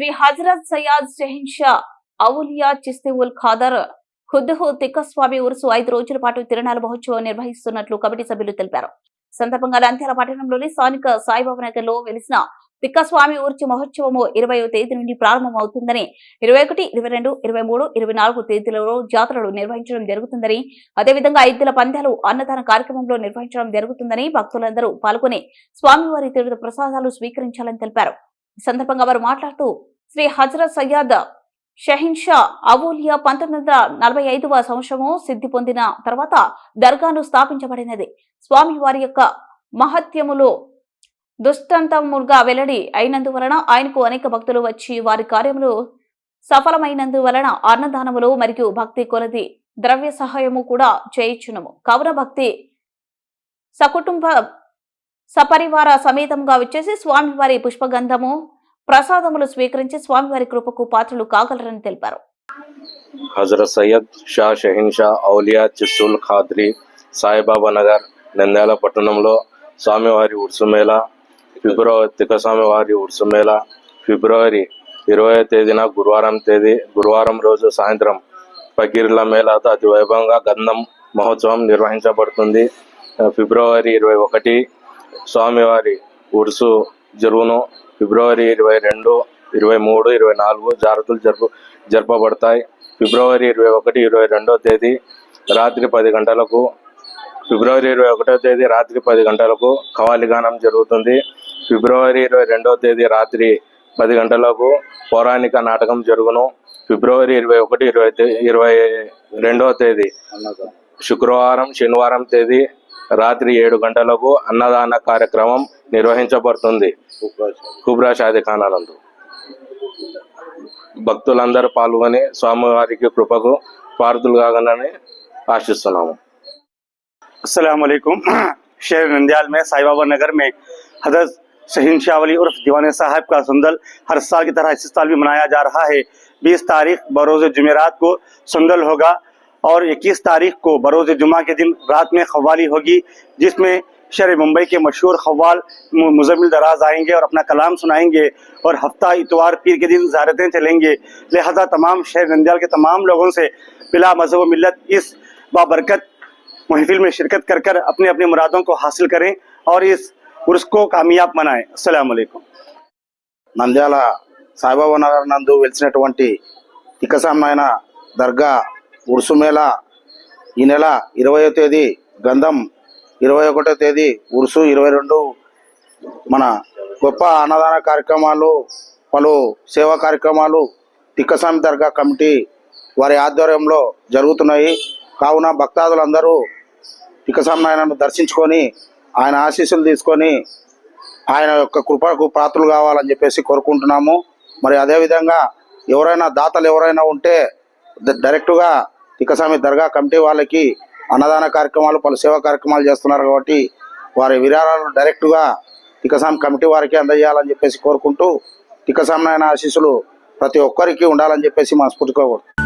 శ్రీ హజరత్ సయ్యాద్ షెహిన్షా అవులియా చిస్తి ఉల్ ఖాదర్ ఖుద్దుహు తిక్కస్వామి ఉరుసు ఐదు రోజుల పాటు తిరణాల మహోత్సవం నిర్వహిస్తున్నట్లు కమిటీ సభ్యులు తెలిపారు. సందర్భంగా నంద్యాల పట్టణంలోని స్థానిక సాయిబాబా నగర్లో వెలిసిన తిక్కస్వామి ఊర్చి మహోత్సవము ఇరవయో తేదీ నుండి ప్రారంభమవుతుందని ఇరవై ఒకటి ఇరవై రెండు ఇరవై మూడు ఇరవై నాలుగు తేదీలలో జాతరలు నిర్వహించడం జరుగుతుందని అదేవిధంగా ఐదుల పందాలు అన్నదాన కార్యక్రమంలో నిర్వహించడం జరుగుతుందని భక్తులందరూ పాల్గొని స్వామివారి తీర్థ ప్రసాదాలు స్వీకరించాలని తెలిపారు. సందర్భంగా వారు మాట్లాడుతూ శ్రీ హజరత్ సయ్యాద్ షహీన్ షా అవూలియా పంతొమ్మిది వందల నలభై ఐదవ సంవత్సరము సిద్ధి పొందిన తర్వాత దర్గాను స్థాపించబడినది. స్వామి వారి యొక్క మహత్యములు దుష్టంతముగా వెల్లడి అయినందువలన ఆయనకు అనేక భక్తులు వచ్చి వారి కార్యములు సఫలమైనందువలన అన్నదానములు మరియు భక్తి కొలది ద్రవ్య సహాయము కూడా చేయించునము కావున భక్తి సకుటుంబ సపరివార సమేతంగా వచ్చేసి స్వామివారి పుష్పగంధము ప్రసాదములు స్వీకరించి స్వామివారి కృపకు పాత్రలు కాగలరని తెలిపారు. హజరత్ సయ్యద్ షా షహీన్ షా ఔలియా చిస్సుల్ ఖాద్రి సాయిబాబా నగర్ నంద్యాల పట్టణంలో స్వామివారి ఉర్సు మేళ ఫిబ్రవరి తిక్క స్వామివారి మేళ ఫిబ్రవరి ఇరవై తేదీన గురువారం తేదీ గురువారం రోజు సాయంత్రం పగిర్ల మేళాతో అతి వైభవంగా గంధం మహోత్సవం నిర్వహించబడుతుంది. ఫిబ్రవరి ఇరవై ఒకటి స్వామివారి ఉరుసు జరుగును. ఫిబ్రవరి ఇరవై రెండు ఇరవై మూడు ఇరవై నాలుగు జాగ్రత్తలు జరుపు జరపబడతాయి. ఫిబ్రవరి ఇరవై ఒకటి ఇరవై రెండో తేదీ రాత్రి పది గంటలకు. ఫిబ్రవరి ఇరవై ఒకటో తేదీ రాత్రి పది గంటలకు కవాలిగానం జరుగుతుంది. ఫిబ్రవరి ఇరవై రెండో తేదీ రాత్రి పది గంటలకు పౌరాణిక నాటకం జరుగును. ఫిబ్రవరి ఇరవై ఒకటి ఇరవై ఇరవై రెండవ తేదీ శుక్రవారం శనివారం తేదీ రాత్రి ఏడు గంటలకు అన్నదాన కార్యక్రమం నిర్వహించబడుతుంది కుబ్రా షాది ఖానాలందు భక్తులందరూ పాల్గొని స్వామివారికి కృపకు పారుతులు కాగలని ఆశిస్తున్నాము अस्सलाम वालेकुम शहर नंदयाल में साई बाबा नगर में हजरत शहीन शावली उर्फ दीवाने साहब का सुंदल हर साल की तरह इस साल भी मनाया जा रहा है 20 तारीख बरोज़ जुमेरात को सुंदल होगा और 21 तारीख को बरोज़ जुमा के दिन रात में खवाली होगी जिसमें शहर मुंबई के मशहूर खवाल मु- मुजम्मिल दराज आएंगे और अपना कलाम सुनाएंगे और हफ्ता इतवार पीर के दिन ज़ारतें चलेंगे लिहाजा तमाम शहर नंदयाल के तमाम लोगों से बिला मजहब व मिलत इस बाबरकत महफिल में शिरकत कर कर अपने अपने मुरादों को हासिल करें और इस उर्स को कामयाब बनाएं अस्सलाम वालेकुम నంద్యాల సాయిబాబా నగర్ నందు వెలిసినటువంటి ఇకసమైన దర్గా ఉరుసుమేళ ఈ నెల ఇరవయో తేదీ గంధం ఇరవై ఒకటో తేదీ ఉరుసు ఇరవై రెండు మన గొప్ప అన్నదాన కార్యక్రమాలు పలు సేవా కార్యక్రమాలు తిక్కస్వామి దర్గా కమిటీ వారి ఆధ్వర్యంలో జరుగుతున్నాయి. కావున భక్తాదులందరూ తిక్కస్వామి నాయనను దర్శించుకొని ఆయన ఆశీస్సులు తీసుకొని ఆయన యొక్క కృపకు పాత్రలు కావాలని చెప్పేసి కోరుకుంటున్నాము. మరి అదేవిధంగా ఎవరైనా దాతలు ఎవరైనా ఉంటే డైరెక్టుగా తిక్కస్వామి దర్గా కమిటీ వాళ్ళకి అన్నదాన కార్యక్రమాలు పలు సేవా కార్యక్రమాలు చేస్తున్నారు కాబట్టి వారి విరాళాలు డైరెక్ట్గా ఇకసామి కమిటీ వారికి అందజేయాలని చెప్పేసి కోరుకుంటూ తిక్కస్వామి నాయన ఆశీస్సులు ప్రతి ఒక్కరికి ఉండాలని చెప్పేసి మనస్ఫూర్తిగా కోరుతున్నాం.